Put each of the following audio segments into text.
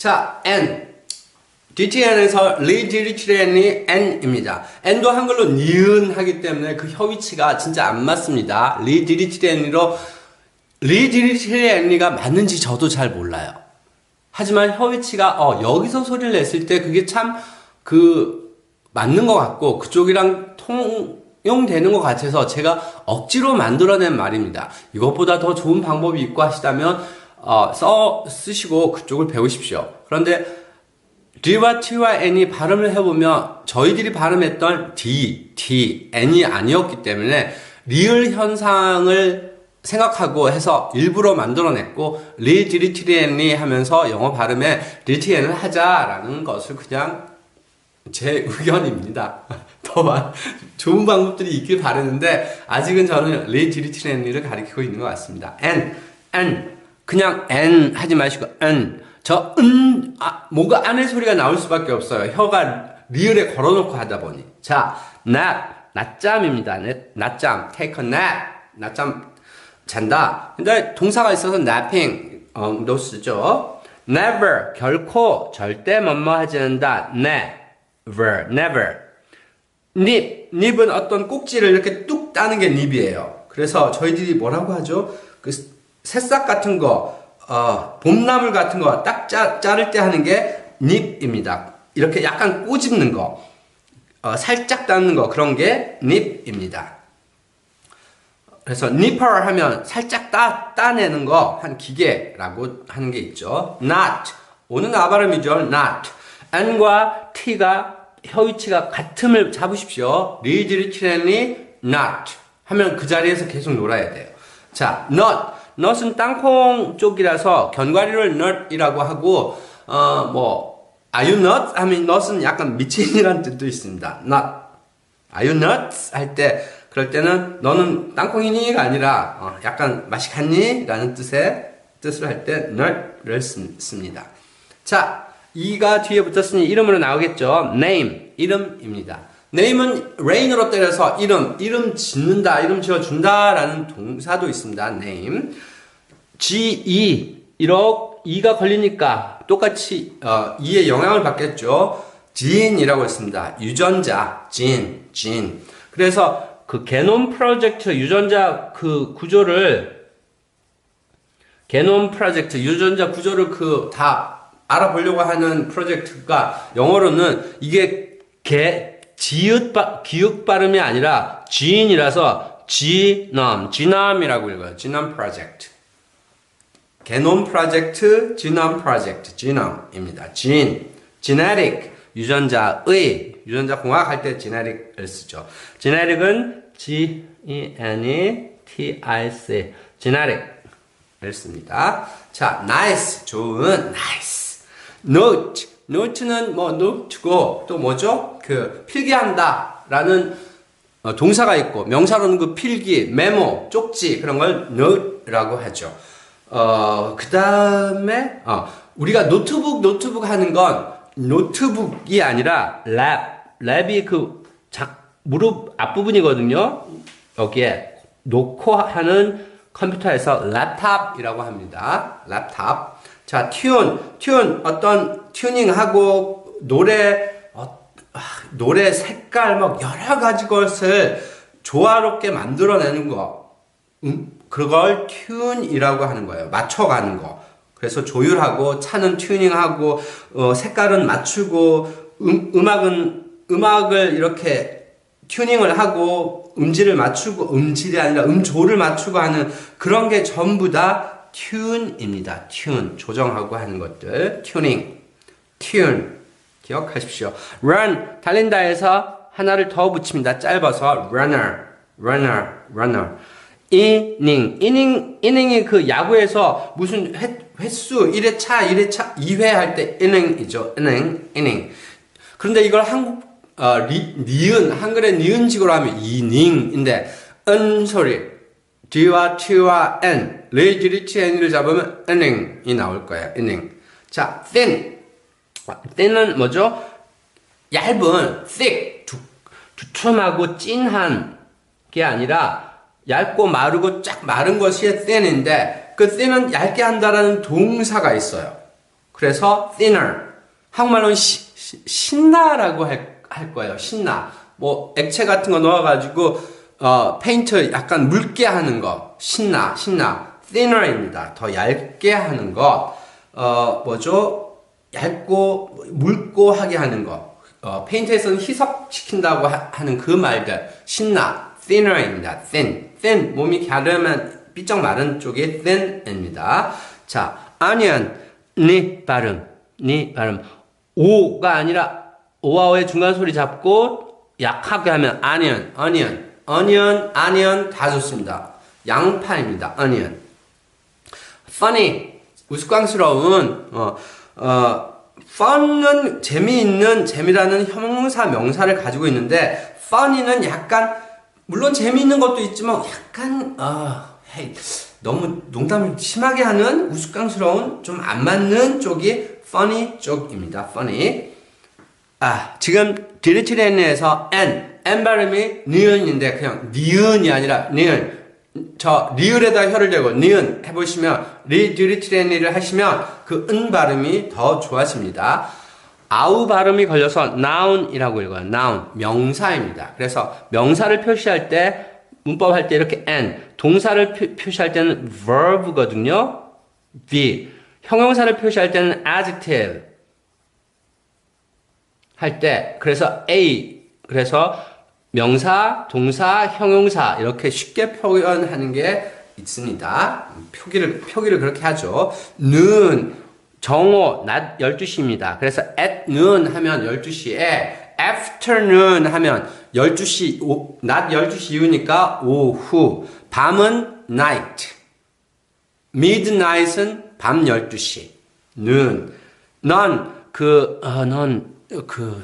자, N. DTN에서 리디리치렌이 N입니다. N도 한글로 니은 하기 때문에 그 혀위치가 진짜 안 맞습니다. 리디리치렌이로 리디리치렌이가 맞는지 저도 잘 몰라요. 하지만 혀위치가 어, 여기서 소리를 냈을 때 그게 참 그 맞는 것 같고 그쪽이랑 통용되는 것 같아서 제가 억지로 만들어낸 말입니다. 이것보다 더 좋은 방법이 있고 하시다면 어, 써 쓰시고 그쪽을 배우십시오. 그런데 D와 T와 N이 발음을 해보면 저희들이 발음했던 D, T, N이 아니었기 때문에 리을 현상을 생각하고 해서 일부러 만들어냈고 리 디리 티리 엔리 하면서 영어 발음에 리티엔을 하자라는 것을 그냥 제 의견입니다. 더 많, 좋은 방법들이 있길 바랬는데 아직은 저는 리 디리 티리 엔리를 가리키고 있는 것 같습니다. N, N 그냥 N 하지 마시고 N 저 은, 아, 뭔가 안의 소리가 나올 수밖에 없어요. 혀가 리을에 걸어놓고 하다 보니. 자, nap, 낮잠입니다. 네, 낮잠, take a nap, 낮잠 잔다. 근데 동사가 있어서 napping, 어, 도 쓰죠. never, 결코, 절대 뭐뭐 하지 않는다. never, never. 닙, 닙은 어떤 꼭지를 이렇게 뚝 따는 게 닙이에요. 그래서 저희들이 뭐라고 하죠? 그 새싹 같은 거, 어, 봄나물 같은 거 딱 자를 때 하는 게 닙입니다. 이렇게 약간 꼬집는 거, 어, 살짝 닿는 거 그런 게 닙입니다. 그래서 니퍼 하면 살짝 따, 따내는 거 한 기계라고 하는 게 있죠. not 오는 아발음이죠. not n과 t가 혀 위치가 같음을 잡으십시오. 리드리치렌이 not 하면 그 자리에서 계속 놀아야 돼요. 자, not nut은 땅콩 쪽이라서 견과류를 nut이라고 하고 어 뭐 are you nut 하면 nut은 약간 미친이라는 뜻도 있습니다. not are you nuts 할 때 그럴 때는 너는 땅콩이니가 아니라 어, 약간 맛이 갔니? 라는 뜻의 뜻을 할 때 nut를 씁니다. 자, 이가 뒤에 붙었으니 이름으로 나오겠죠. name, 이름입니다. Name은 rain으로 때려서 이름, 이름 짓는다, 이름 지어준다 라는 동사도 있습니다. name. ge, 1억 2가 걸리니까 똑같이 어, 2의 영향을 받겠죠. gene이라고 했습니다. 유전자, gene, gene. 그래서 그 게놈 프로젝트 유전자 그 구조를 게놈 프로젝트 유전자 구조를 그 다 알아보려고 하는 프로젝트가 영어로는 이게 개 지읒 바, 기역 발음이 아니라 지인이라서 지넘 지남이라고 읽어요. 지넘 프로젝트. 게놈 프로젝트, 지넘 프로젝트, 지넘입니다. 진, genetic 유전자의 유전자 공학 할때 genetic을 쓰죠. genetic은 G E N E T I C genetic을 씁니다. 자, nice 좋은 nice. note note는 뭐 note고 또 뭐죠? 그 필기한다라는 어, 동사가 있고 명사로는 그 필기, 메모, 쪽지 그런 걸 note라고 하죠. 어, 그 다음에 어, 우리가 노트북 노트북 하는 건 노트북이 아니라 랩 랩이 그 작, 무릎 앞부분이거든요. 여기에 놓고 하는 컴퓨터에서 랩탑이라고 합니다. 랩탑. 자, 튠, 튠 어떤 튜닝하고 노래 어, 노래 색깔 막 여러 가지 것을 조화롭게 만들어내는 거. 음, 그걸 튠이라고 하는 거예요. 맞춰가는 거. 그래서 조율하고 차는 튜닝하고 어, 색깔은 맞추고 음, 음악은 음악을 이렇게 튜닝을 하고 음질을 맞추고 음질이 아니라 음조를 맞추고 하는 그런 게 전부 다 튠입니다. 튠 조정하고 하는 것들 튜닝 튠 기억하십시오. run 달린다에서 하나를 더 붙입니다. 짧아서 runner runner runner 이닝 이닝 이닝이 그 야구에서 무슨 회, 횟수 1회차 1회차 2회 할 때 이닝이죠. 이닝 이닝 그런데 이걸 한국 어, 리, 니은 한글의 니은식으로 하면 이닝인데 은 소리 D와 T와 N, 레이지리치 N을 잡으면 N이 나올 거예요. N. 자, thin. Thin은 뭐죠? 얇은, thick, 두, 두툼하고 찐한 게 아니라 얇고 마르고 쫙 마른 것이 thin인데 그 thin은 얇게 한다라는 동사가 있어요. 그래서 thinner. 한국말로는 시, 시, 신나라고 할, 할 거예요. 신나. 뭐 액체 같은 거 넣어가지고 어, 페인트 약간 묽게 하는 거. 신나, 신나. thinner입니다. 더 얇게 하는 것. 어, 뭐죠? 얇고 묽고 하게 하는 거. 어, 페인트에서는 희석시킨다고 하, 는그 말들. 신나, thinner입니다. thin, thin. 몸이 갸름한 삐쩍 마른 쪽이 thin입니다. 자, onion, 니 발음, 니 발음. 오가 아니라 오와 오의 중간 소리 잡고 약하게 하면 onion, onion, onion, onion 다 좋습니다. 양파입니다. onion. funny, 우스꽝스러운 어, 어, fun은 재미있는 재미라는 형용사 명사를 가지고 있는데 funny는 약간 물론 재미있는 것도 있지만 약간 어, 헤이, 너무 농담을 심하게 하는 우스꽝스러운 좀 안 맞는 쪽이 funny 쪽입니다. funny. 아, 지금 디리트레니에서 n, n 발음이 니은인데 그냥 니은이 아니라 니은. 저 리을에다 혀를 대고 니은 해보시면 리디리트레니를 하시면 그 은 발음이 더 좋아집니다. 아우 발음이 걸려서 noun이라고 읽어요. noun 명사입니다. 그래서 명사를 표시할 때 문법 할 때 이렇게 n 동사를 표, 시할 때는 verb거든요. be 형용사를 표시할 때는 adjective 할 때 그래서 a 그래서 명사, 동사, 형용사 이렇게 쉽게 표현하는 게 있습니다. 표기를 표기를 그렇게 하죠. noon 정오 낮 12시입니다. 그래서 at noon 하면 12시에 afternoon 하면 12시 오, 낮 12시 이후니까 오후 밤은 night midnight은 밤 12시 noon 넌 그 어, 넌 그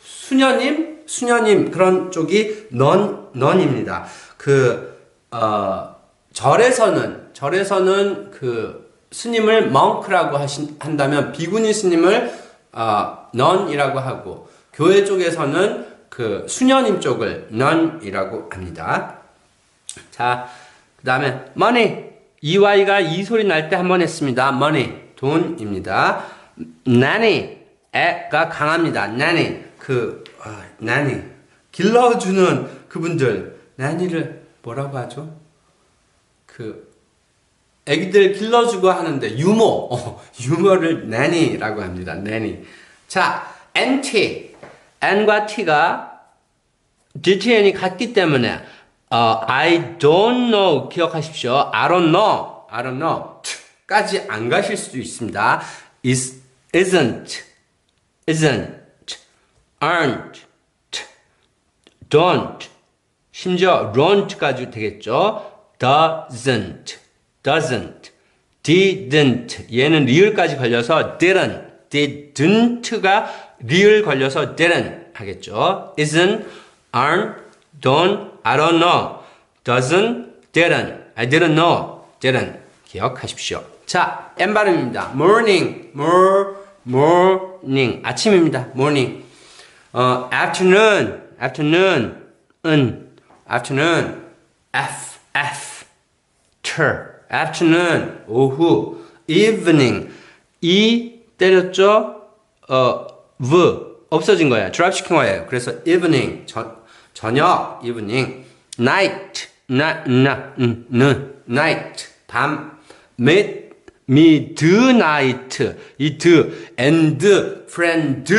수녀님 수녀님 그런 쪽이 넌 넌입니다. 그 어, 절에서는 절에서는 그 스님을 멍크라고 하신 한다면 비구니 스님을 어, 넌이라고 하고 교회 쪽에서는 그 수녀님 쪽을 넌이라고 합니다. 자, 그다음에 money EY가 이 소리 날 때 한 번 했습니다. money 돈입니다. nanny 애가 강합니다. nanny 그 아, 나니 길러주는 그분들 나니를 뭐라고 하죠? 그 애기들 길러주고 하는데 유모 어, 유모를 나니라고 합니다. 나니 자 NT N과 T가 DTN이 같기 때문에 어, I don't know 기억하십시오. I don't know, I don't know 까지 안 가실 수도 있습니다. Is, isn't, isn't aren't, don't, 심지어 don't,까지 되겠죠. Doesn't, doesn't, didn't. 얘는 리을까지 걸려서 didn't, didn't가 리을 걸려서 didn't 하겠죠. isn't, aren't, don't, I don't know, doesn't, didn't, I didn't know, didn't. 기억하십시오. 자, M 발음입니다. morning, more, morning. 아침입니다. morning. 어, afternoon, afternoon, 은, afternoon, f, f, ter, afternoon, 오후, evening, 이 때렸죠? 어, v, 없어진 거예요. 드랍 시킨 거예요. 그래서 evening, 저, 저녁, evening, night, 나, 나, 음, 는, night, 밤, mid, midnight, 이 드, and, friend,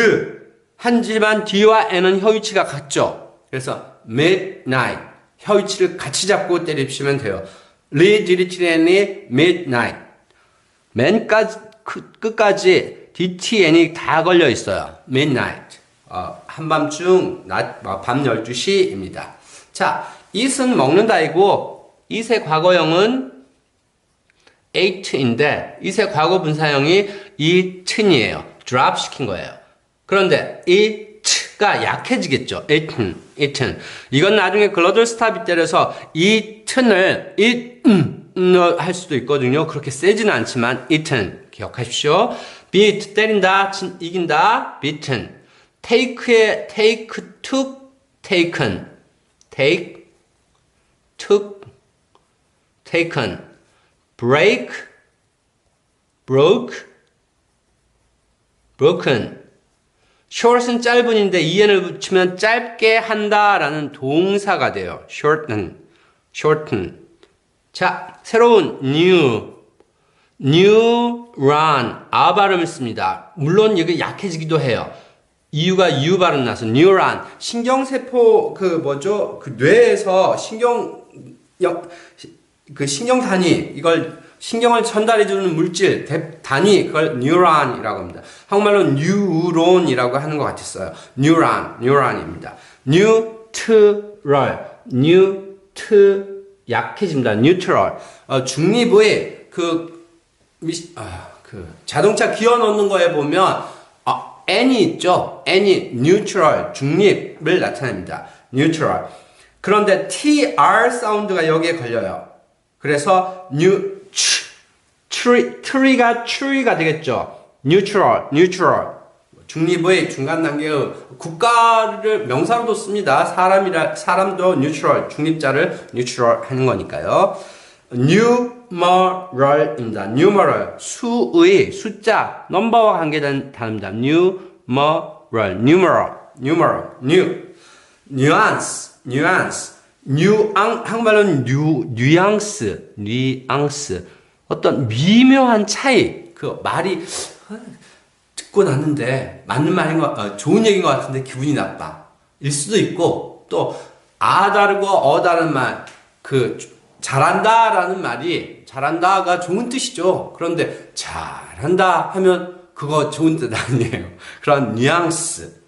한지만 D와 N은 혀위치가 같죠. 그래서 midnight 혀위치를 같이 잡고 때리시면 돼요. 리디리티엔이 midnight 맨까지 끝까지 DTN이 다 걸려 있어요. midnight 어, 한밤중 낮, 어, 밤 12시입니다. 자, it은 먹는다이고 it의 과거형은 ate인데 it의 과거 분사형이 eaten이에요. drop 시킨 거예요. 그런데 이 t 가 약해지겠죠. eaten, eaten. 이건 나중에 글로벌 스탑이 때려서 이 tn을 eaten 할 수도 있거든요. 그렇게 세지는 않지만 eaten 기억하십시오. beat 때린다, 이긴다, beaten. take의 take, took, taken. take, took, taken. break, broke, broken. Short은 짧은인데 en을 붙이면 짧게 한다라는 동사가 돼요. shorten, shorten. 자, 새로운 new, new run, 아 발음을 씁니다. 물론 이게 약해지기도 해요. 이유가 U 발음 나서 뉴런 신경세포 그 뭐죠 그 뇌에서 신경 영, 그 신경단위 이걸 신경을 전달해주는 물질 대, 단위 그걸 뉴런이라고 합니다. 한국말로 뉴론이라고 하는 것 같았어요. 뉴런 뉴런입니다. 뉴트럴 뉴트 약해집니다. 뉴트럴 어, 중립의 그, 미, 아, 그 자동차 기어 넣는 거에 보면 아, n이 있죠. n이 neutral, 중립을 나타냅니다. neutral. 그런데 tr 사운드가 여기에 걸려요. 그래서 tree, tree가 tree가 되겠죠. neutral, neutral. 중립의 중간 단계의 국가를 명사로도 씁니다. 사람이라 사람도 neutral, 중립자를 neutral 하는 거니까요. numeral입니다. numeral 수의 숫자 넘버와 관계된 단어입니다. numeral, numeral, numeral, new, nuance, nuance, 뉴 앙 한국말로는 뉴 뉘앙스, 뉘앙스 어떤 미묘한 차이 그 말이 듣고 났는데 맞는 말인 것, 어, 좋은 얘기인 것 같은데 기분이 나빠. 일 수도 있고 또 아 다르고 어 다른 말, 그 잘한다 라는 말이 잘한다가 좋은 뜻이죠. 그런데 잘한다 하면 그거 좋은 뜻 아니에요. 그런 뉘앙스,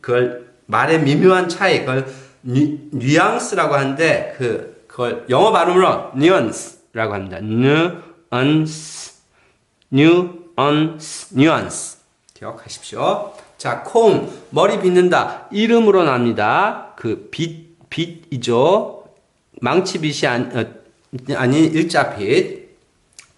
그걸 말의 미묘한 차이, 그걸 뉘, 뉘앙스라고 하는데 그 그걸 영어 발음으로 nuance라고 합니다. nuance, nuance, nuance. 기억하십시오. 자, 콤, 머리 빗는다. 이름으로 납니다. 그 빗, 빗이죠. 망치빗이 아니, 어, 아닌 일자빗.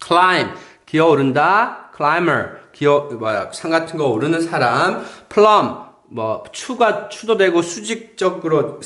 climb, 기어오른다. climber, 기어, 뭐야, 산 같은 거 오르는 사람. plumb, 뭐, 추가, 추도 되고 수직적으로,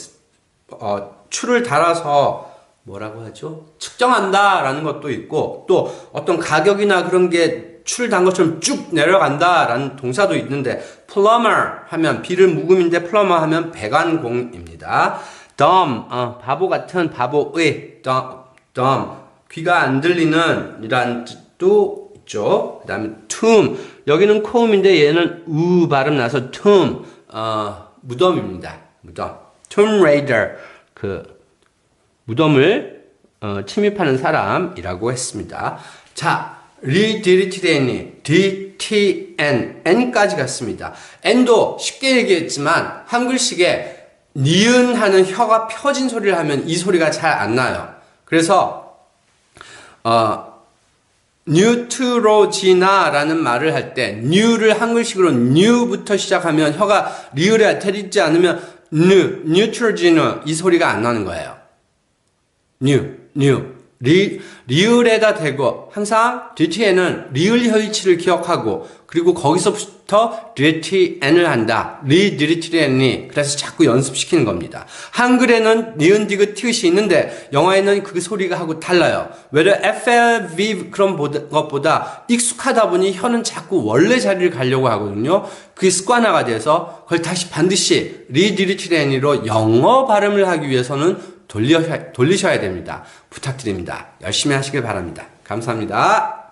어, 추를 달아서 뭐라고 하죠? 측정한다라는 것도 있고, 또 어떤 가격이나 그런 게 추를 단 것처럼 쭉 내려간다라는 동사도 있는데, plumber 하면 비를 묵음인데 plumber 하면 배관공입니다. dumb, 어, 바보 같은 바보의 dumb, dumb, 귀가 안 들리는 이란 뜻도 있죠. 그 다음에 tomb, 여기는 comb인데 얘는 우 발음 나서 tomb, 어, 무덤입니다. 무덤. tomb 그 무덤을 어, 침입하는 사람이라고 했습니다. 자, 리디리티데니, DTN, N까지 갔습니다. N도 쉽게 얘기했지만 한글식에 니은 하는 혀가 펴진 소리를 하면 이 소리가 잘 안 나요. 그래서 어, 뉴트로지나라는 말을 할 때 뉴를 한글식으로 뉴부터 시작하면 혀가 리을에 테리지 않으면 뉴, 뉴트로지나 이 소리가 안 나는 거예요. 뉴, 뉴. 리, 리을에다 대고 항상 DTN은 리을 혀위치를 기억하고 그리고 거기서부터 DTN을 한다. 리, DTN이 그래서 자꾸 연습시키는 겁니다. 한글에는 니은, 디귿, 티읕이 있는데 영어에는 그 소리가 하고 달라요. 왜냐 FLV 그런 것보다 익숙하다 보니 혀는 자꾸 원래 자리를 가려고 하거든요. 그게 습관화가 돼서 그걸 다시 반드시 리, DTN으로 영어 발음을 하기 위해서는 돌려, 돌리셔야 됩니다. 부탁드립니다. 열심히 하시길 바랍니다. 감사합니다.